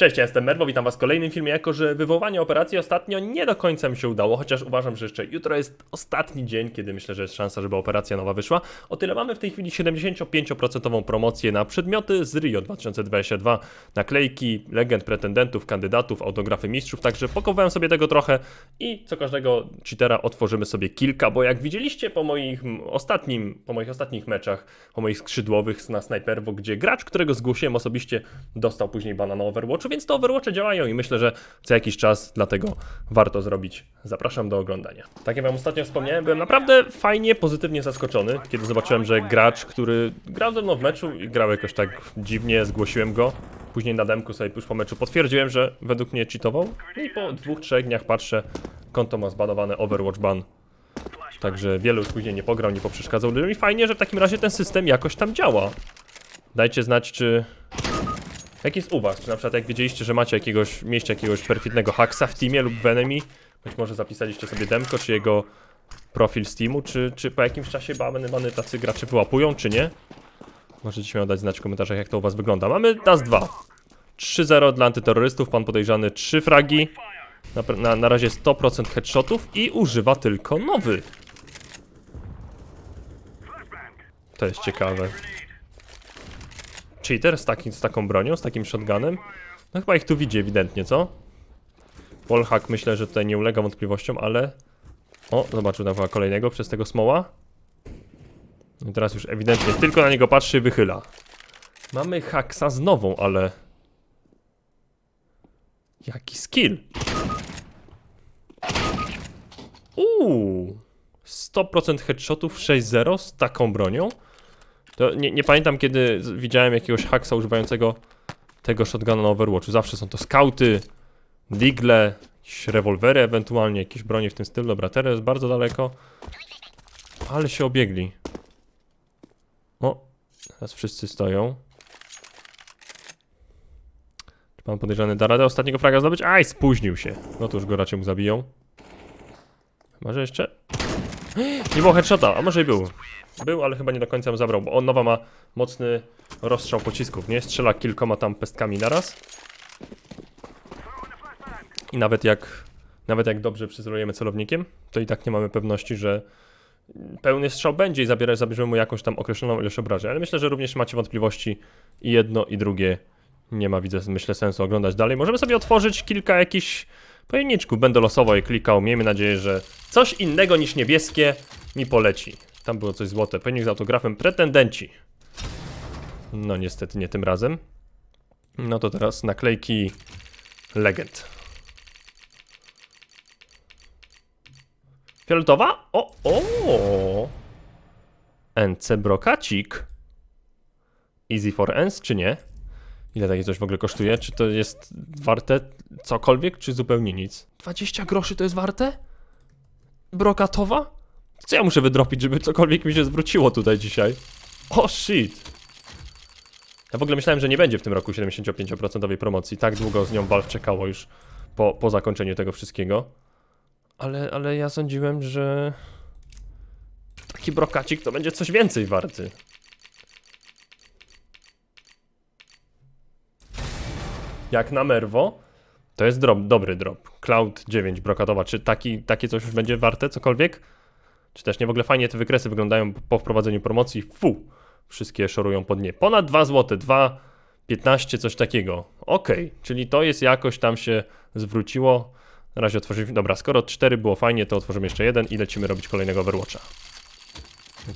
Cześć, ja jestem Merwo, witam was w kolejnym filmie, jako że wywołanie operacji ostatnio nie do końca mi się udało, chociaż uważam, że jeszcze jutro jest ostatni dzień, kiedy myślę, że jest szansa, żeby operacja nowa wyszła. O tyle mamy w tej chwili 75% promocję na przedmioty z Rio 2022, naklejki, legend, pretendentów, kandydatów, autografy mistrzów, także pokowałem sobie tego trochę i co każdego cheatera otworzymy sobie kilka, bo jak widzieliście po moich ostatnim, po moich ostatnich meczach, po moich skrzydłowych na Sniperwo, gdzie gracz, którego zgłosiłem osobiście, dostał później bana na Overwatchu, więc te Overwatche działają i myślę, że co jakiś czas dlatego warto zrobić. Zapraszam do oglądania. Tak jak wam ostatnio wspomniałem, byłem naprawdę fajnie, pozytywnie zaskoczony, kiedy zobaczyłem, że gracz, który grał ze mną w meczu i grał jakoś tak dziwnie, zgłosiłem go. Później na demku sobie już po meczu potwierdziłem, że według mnie cheatował. I po dwóch, trzech dniach patrzę, konto ma zbanowane Overwatch ban. Także wielu już później nie pograł, nie poprzeszkadzał i fajnie, że w takim razie ten system jakoś tam działa. Dajcie znać, czy... Jak jest u was? Czy na przykład jak wiedzieliście, że macie jakiegoś, mieście jakiegoś perfidnego hacksa w teamie lub w enemy, być może zapisaliście sobie demko, czy jego profil z teamu, czy, czy po jakimś czasie bany, bany tacy gracze wyłapują, czy nie? Możecie śmiało dać znać w komentarzach, jak to u was wygląda. Mamy nas dwa. 3-0 dla antyterrorystów, pan podejrzany 3 fragi. Na, na, na razie 100% headshotów i używa tylko nowy. To jest ciekawe. Cheater z, takim, z taką bronią, z takim shotgunem. No chyba ich tu widzi ewidentnie, co? Wallhack myślę, że tutaj nie ulega wątpliwościom, ale... O, zobaczył tam kolejnego przez tego smoła. I teraz już ewidentnie tylko na niego patrzy i wychyla. Mamy haksa z nową, ale... Jaki skill? Uuu, 100% headshotów 6-0 z taką bronią. To nie, nie pamiętam kiedy widziałem jakiegoś haksa używającego tego shotguna na Overwatchu. Zawsze są to skauty, digle, jakieś rewolwery ewentualnie, jakieś bronie w tym stylu. Dobra, teraz jest bardzo daleko. Ale się obiegli. O, teraz wszyscy stoją. Czy pan podejrzany da radę ostatniego fraga zdobyć? Aj, spóźnił się. No to już go raczej mu zabiją. Chyba, że jeszcze... Nie było headshota, a może i był. Był, ale chyba nie do końca zabrał, bo on nowa ma mocny rozstrzał pocisków, nie? Strzela kilkoma tam pestkami naraz. I nawet jak, nawet jak dobrze przycelujemy celownikiem, to i tak nie mamy pewności, że pełny strzał będzie i zabiera, zabierzemy mu jakąś tam określoną ilość obrażeń. Ale myślę, że również macie wątpliwości i jedno i drugie nie ma, widzę, myślę, sensu oglądać dalej. Możemy sobie otworzyć kilka jakichś pojemniczków. Będę losowo je klikał. Miejmy nadzieję, że coś innego niż niebieskie mi poleci. Tam było coś złote. Pojemnik z autografem pretendenci. No niestety nie tym razem. No to teraz naklejki legend. Fioletowa? O, o! NC Brokacik. Easy for Ens, czy nie? Ile takie coś w ogóle kosztuje? Czy to jest warte cokolwiek, czy zupełnie nic? 20 groszy to jest warte? Brokatowa? Co ja muszę wydropić, żeby cokolwiek mi się zwróciło tutaj dzisiaj? O shit! Ja w ogóle myślałem, że nie będzie w tym roku 75% promocji. Tak długo z nią Valve czekało już po, po zakończeniu tego wszystkiego. Ale, ale ja sądziłem, że taki brokacik to będzie coś więcej warty. Jak na Merwo, to jest drop, dobry drop. Cloud 9 brokatowa. Czy taki, takie coś już będzie warte cokolwiek? Czy też nie w ogóle fajnie te wykresy wyglądają po wprowadzeniu promocji? Fu! Wszystkie szorują pod nie. Ponad 2 zł, 2, 15, coś takiego. Okej, czyli to jest jakoś tam się zwróciło. Na razie otworzyliśmy. Dobra, skoro 4 było fajnie, to otworzymy jeszcze jeden i lecimy robić kolejnego Overwatcha.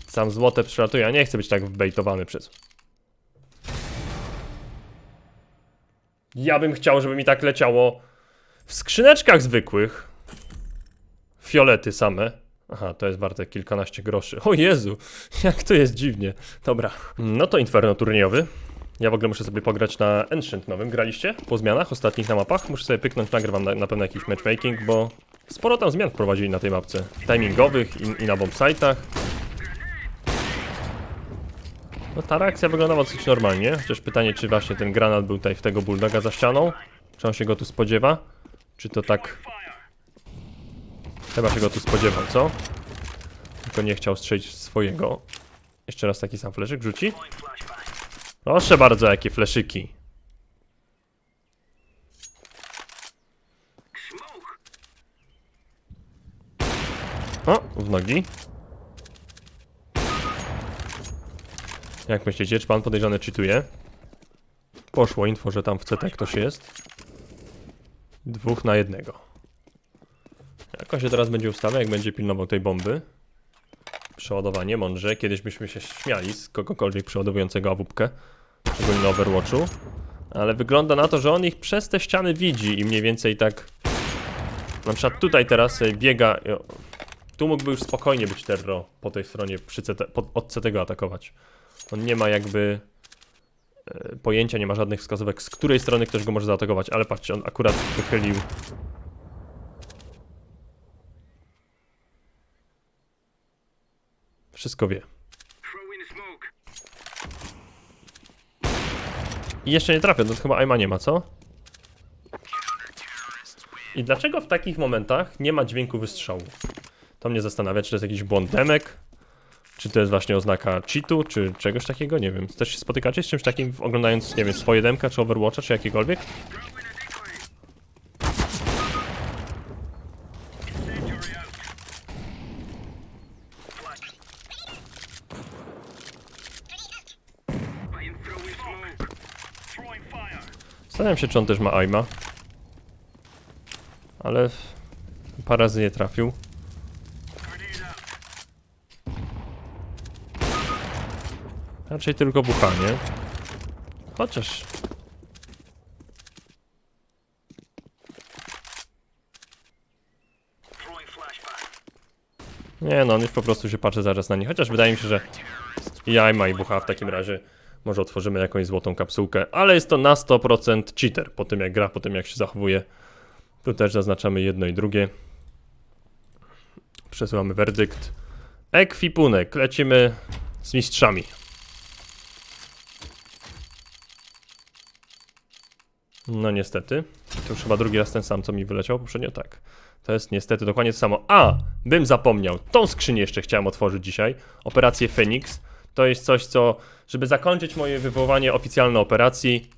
Sam złote przelatuje, a nie chcę być tak wbejtowany przez. Ja bym chciał, żeby mi tak leciało w skrzyneczkach zwykłych. Fiolety same. Aha, to jest warte kilkanaście groszy. O Jezu, jak to jest dziwnie. Dobra, no to Inferno turniejowy. Ja w ogóle muszę sobie pograć na Ancient nowym. Graliście po zmianach ostatnich na mapach? Muszę sobie pyknąć, nagrywam na, na pewno jakiś matchmaking, bo sporo tam zmian wprowadzili na tej mapce. Timingowych i, i na bombsite'ach. No ta reakcja wyglądała dosyć normalnie, chociaż pytanie, czy właśnie ten granat był tutaj w tego bulldoga za ścianą? Czy on się go tu spodziewa? Czy to tak... Chyba się go tu spodziewał, co? Tylko nie chciał strzelić swojego. Jeszcze raz taki sam fleszyk rzuci. Proszę bardzo, jakie fleszyki. O, w nogi. Jak myślicie, czy pan podejrzany cheatuje? Poszło info, że tam w CT ktoś jest. Dwóch na jednego. Jak on się teraz będzie ustawiał, jak będzie pilnował tej bomby? Przeładowanie, mądrze. Kiedyś byśmy się śmiali z kogokolwiek przeładowującego awupkę. Szczególnie na Overwatchu. Ale wygląda na to, że on ich przez te ściany widzi i mniej więcej tak... Na przykład tutaj teraz sobie biega... o, Tu mógłby już spokojnie być Terro po tej stronie przy CT, po, od CT atakować. On nie ma jakby e, pojęcia, nie ma żadnych wskazówek, z której strony ktoś go może zaatakować, ale patrzcie, on akurat wychylił. Wszystko wie. I jeszcze nie trafię, to chyba Aima nie ma, co? I dlaczego w takich momentach nie ma dźwięku wystrzału? To mnie zastanawia, czy to jest jakiś błąd demek, czy to jest właśnie oznaka cheatu, czy czegoś takiego, nie wiem. Też się spotykacie z czymś takim, oglądając, nie wiem, swoje demka, czy Overwatcha, czy jakiekolwiek? Zastanawiam się, czy on też ma aima. Ale parę razy nie trafił. Raczej tylko buchanie. Chociaż... Nie no, on już po prostu się patrzy zaraz na nie. Chociaż wydaje mi się, że i Aima i bucha w takim razie może otworzymy jakąś złotą kapsułkę. Ale jest to na 100% cheater po tym jak gra, po tym jak się zachowuje. Tu też zaznaczamy jedno i drugie. Przesyłamy werdykt. Ekwipunek. Lecimy z mistrzami. No niestety. To już chyba drugi raz ten sam, co mi wyleciał poprzednio. Tak. To jest niestety dokładnie to samo. A! Bym zapomniał. Tą skrzynię jeszcze chciałem otworzyć dzisiaj. Operację Phoenix. To jest coś, co... Żeby zakończyć moje wywoływanie oficjalne operacji.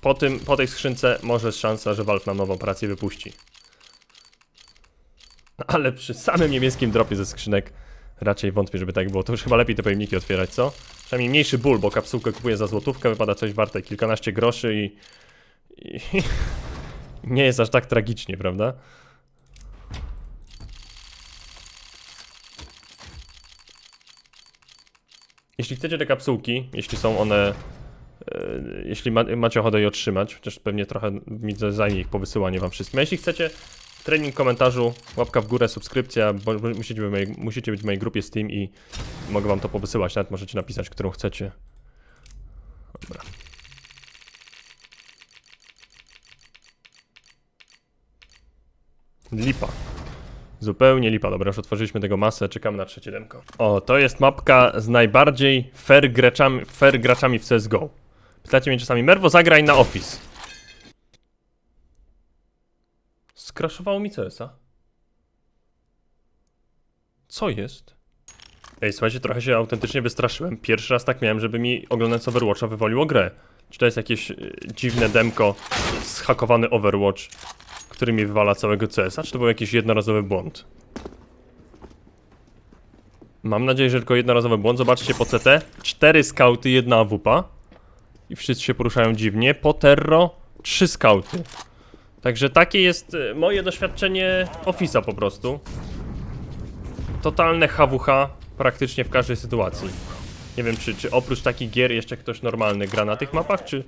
Po, tym, po tej skrzynce może jest szansa, że Valve nam nową operację wypuści. Ale przy samym niemieckim dropie ze skrzynek raczej wątpię, żeby tak było. To już chyba lepiej te pojemniki otwierać, co? Przynajmniej mniejszy ból, bo kapsułkę kupuję za złotówkę, wypada coś warte kilkanaście groszy i... i nie jest aż tak tragicznie, prawda? Jeśli chcecie te kapsułki, jeśli są one... e, jeśli ma, macie ochotę je otrzymać, chociaż pewnie trochę mi za- zajmie ich powysyłanie wam wszystkim. A jeśli chcecie trening komentarzu, łapka w górę, subskrypcja, bo musicie być, mojej, musicie być w mojej grupie Steam i mogę wam to powysyłać, nawet możecie napisać, którą chcecie. Dobra. Lipa. Zupełnie lipa. Dobra, już otworzyliśmy tego masę, czekamy na trzecie demko. O, to jest mapka z najbardziej fair graczami, fair graczami w CSGO. Pytacie mnie czasami, Merwo, zagraj na Office. Skraszowało mi CS-a. Co jest? Ej, słuchajcie, trochę się autentycznie wystraszyłem. Pierwszy raz tak miałem, żeby mi oglądając Overwatcha wywaliło grę. Czy to jest jakieś y, dziwne demko, zhakowany Overwatch, który mi wywala całego CS-a, czy to był jakiś jednorazowy błąd? Mam nadzieję, że tylko jednorazowy błąd. Zobaczcie po CT. Cztery skauty, jedna AWP. I wszyscy się poruszają dziwnie. Po Terro trzy skauty. Także takie jest y, moje doświadczenie Office'a po prostu. Totalne HWH praktycznie w każdej sytuacji. Nie wiem, czy, czy oprócz takich gier jeszcze ktoś normalny gra na tych mapach, czy,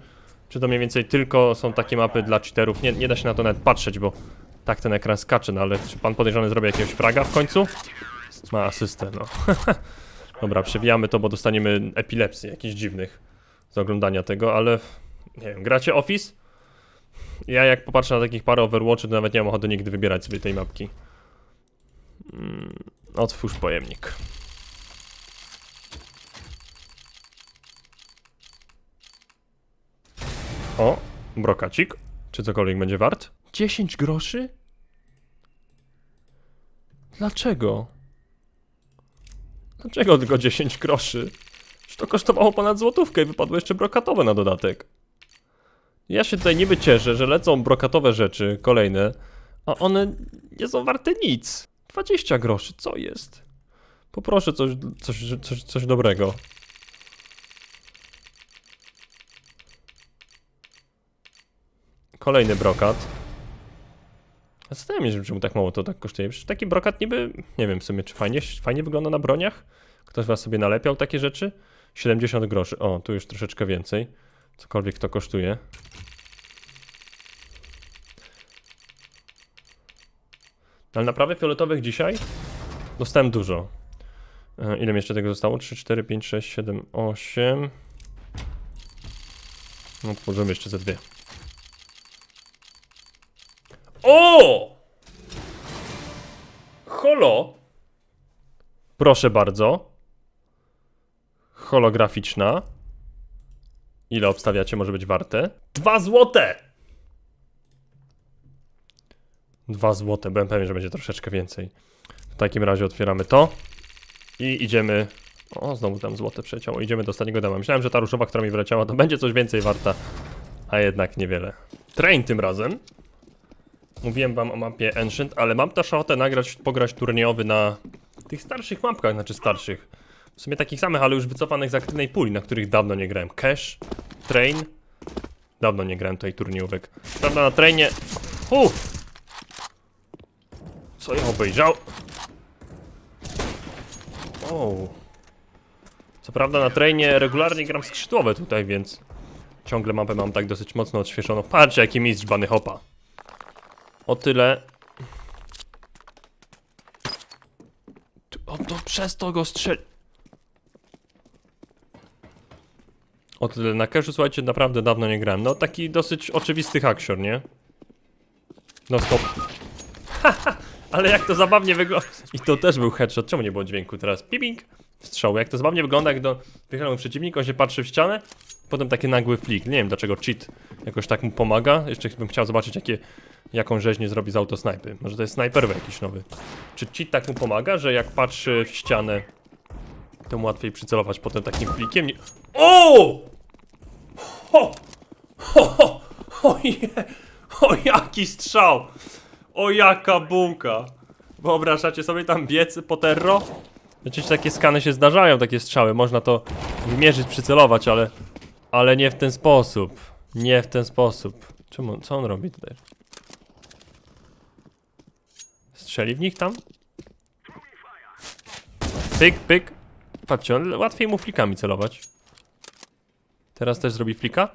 czy to mniej więcej tylko są takie mapy dla cheaterów. Nie, nie da się na to nawet patrzeć, bo tak ten ekran skacze, no ale czy pan podejrzany zrobi jakiegoś fraga w końcu? Ma asystę, no. Dobra, przewijamy to, bo dostaniemy epilepsji jakichś dziwnych z oglądania tego, ale nie wiem, gracie Office? Ja jak popatrzę na takich parę Overwatchy, to nawet nie mam ochoty nigdy wybierać sobie tej mapki. Mm, otwórz pojemnik. O, brokacik. Czy cokolwiek będzie wart? 10 groszy? Dlaczego? Dlaczego tylko 10 groszy? Już to kosztowało ponad złotówkę i wypadło jeszcze brokatowe na dodatek. Ja się tutaj niby cieszę, że lecą brokatowe rzeczy, kolejne, a one nie są warte nic. 20 groszy, co jest? Poproszę coś, coś, coś, coś dobrego. Kolejny brokat. Zastanawiam się, czemu tak mało to tak kosztuje. Przecież taki brokat niby, nie wiem w sumie, czy fajnie, fajnie wygląda na broniach? Ktoś was sobie nalepiał takie rzeczy? 70 groszy. O, tu już troszeczkę więcej. Cokolwiek to kosztuje. Ale naprawy fioletowych dzisiaj dostałem dużo. E, Ile mi jeszcze tego zostało? 3, 4, 5, 6, 7, 8. No, otworzymy jeszcze ze dwie. O! Holo! Proszę bardzo. Holograficzna. Ile obstawiacie może być warte? Dwa złote! Dwa złote, byłem pewien, że będzie troszeczkę więcej. W takim razie otwieramy to i idziemy... O, znowu tam złote przeciało. Idziemy do ostatniego dama. Myślałem, że ta różowa, która mi wyleciała, to będzie coś więcej warta, a jednak niewiele. Train tym razem. Mówiłem wam o mapie Ancient, ale mam też ochotę nagrać, pograć turniejowy na tych starszych mapkach, znaczy starszych. W sumie takich samych, ale już wycofanych z aktywnej puli, na których dawno nie grałem. Cash, Train. Dawno nie grałem tutaj turniejówek. Prawda, na trainie... Uff! Co ja obejrzał? O. Co prawda na trainie regularnie gram skrzydłowe tutaj, więc ciągle mapę mam tak dosyć mocno odświeżoną. Patrzcie jaki mistrz bany hopa. O tyle. O to przez to go strzeli. O tyle na cashu słuchajcie naprawdę dawno nie grałem. No taki dosyć oczywisty haksior, nie? No stop. Ale jak to zabawnie wygląda. I to też był headshot. Czemu nie było dźwięku teraz? Piping! Strzał. Jak to zabawnie wygląda, jak do wychylony przeciwnik, on się patrzy w ścianę, potem taki nagły flick. Nie wiem dlaczego cheat jakoś tak mu pomaga. Jeszcze bym chciał zobaczyć, jakie, jaką rzeźnię zrobi z autosnajpy. Może to jest snajper jakiś nowy. Czy cheat tak mu pomaga, że jak patrzy w ścianę, to mu łatwiej przycelować potem takim flickiem? Nie... O! Ho! Ho! Ho! O, o jaki strzał! O jaka bułka! Wyobrażacie sobie tam biec po terro? Przecież takie skany się zdarzają, takie strzały. Można to wymierzyć, przycelować, ale... Ale nie w ten sposób. Nie w ten sposób. Czemu? Co on robi tutaj? Strzeli w nich tam? Pyk, pyk. Patrzcie, on łatwiej mu flikami celować. Teraz też zrobi flika?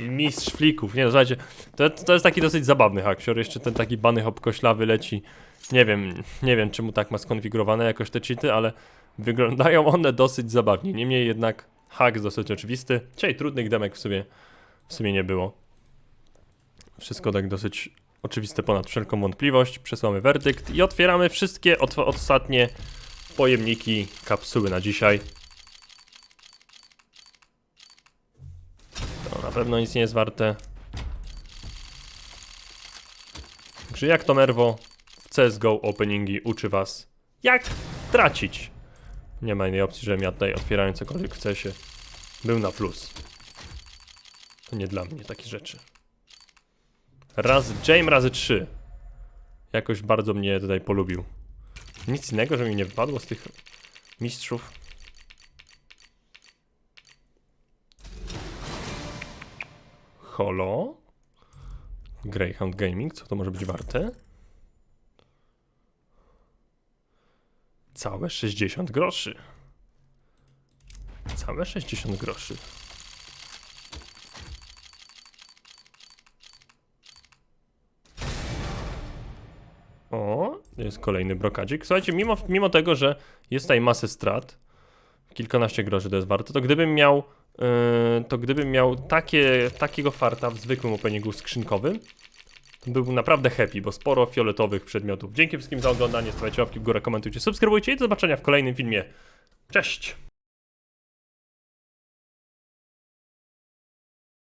Mistrz flików, nie no, słuchajcie, to, to jest taki dosyć zabawny haksior, jeszcze ten taki bany hop koślawy leci, nie wiem, nie wiem czemu tak ma skonfigurowane jakoś te cheaty, ale wyglądają one dosyć zabawnie, niemniej jednak hak dosyć oczywisty, czyli trudnych demek w sumie, w sumie nie było. Wszystko tak dosyć oczywiste ponad wszelką wątpliwość, przesyłamy werdykt i otwieramy wszystkie ostatnie pojemniki kapsuły na dzisiaj. To na pewno nic nie jest warte. Także jak to Merwo w CSGO openingi uczy was jak tracić. Nie ma innej opcji, żebym ja tutaj otwierając cokolwiek w CSie był na plus. To nie dla mnie takie rzeczy. Raz Jame razy trzy. Jakoś bardzo mnie tutaj polubił. Nic innego, że mi nie wypadło z tych mistrzów. Holo. Greyhound Gaming, co to może być warte? Całe 60 groszy. Całe 60 groszy. O, jest kolejny brokadzik. Słuchajcie, mimo, mimo tego, że jest tutaj masę strat, kilkanaście groszy to jest warte, to gdybym miał, to gdybym miał takie, takiego farta w zwykłym openingu skrzynkowym, to byłbym naprawdę happy, bo sporo fioletowych przedmiotów. Dzięki wszystkim za oglądanie, stawiajcie łapki w górę, komentujcie, subskrybujcie i do zobaczenia w kolejnym filmie. Cześć!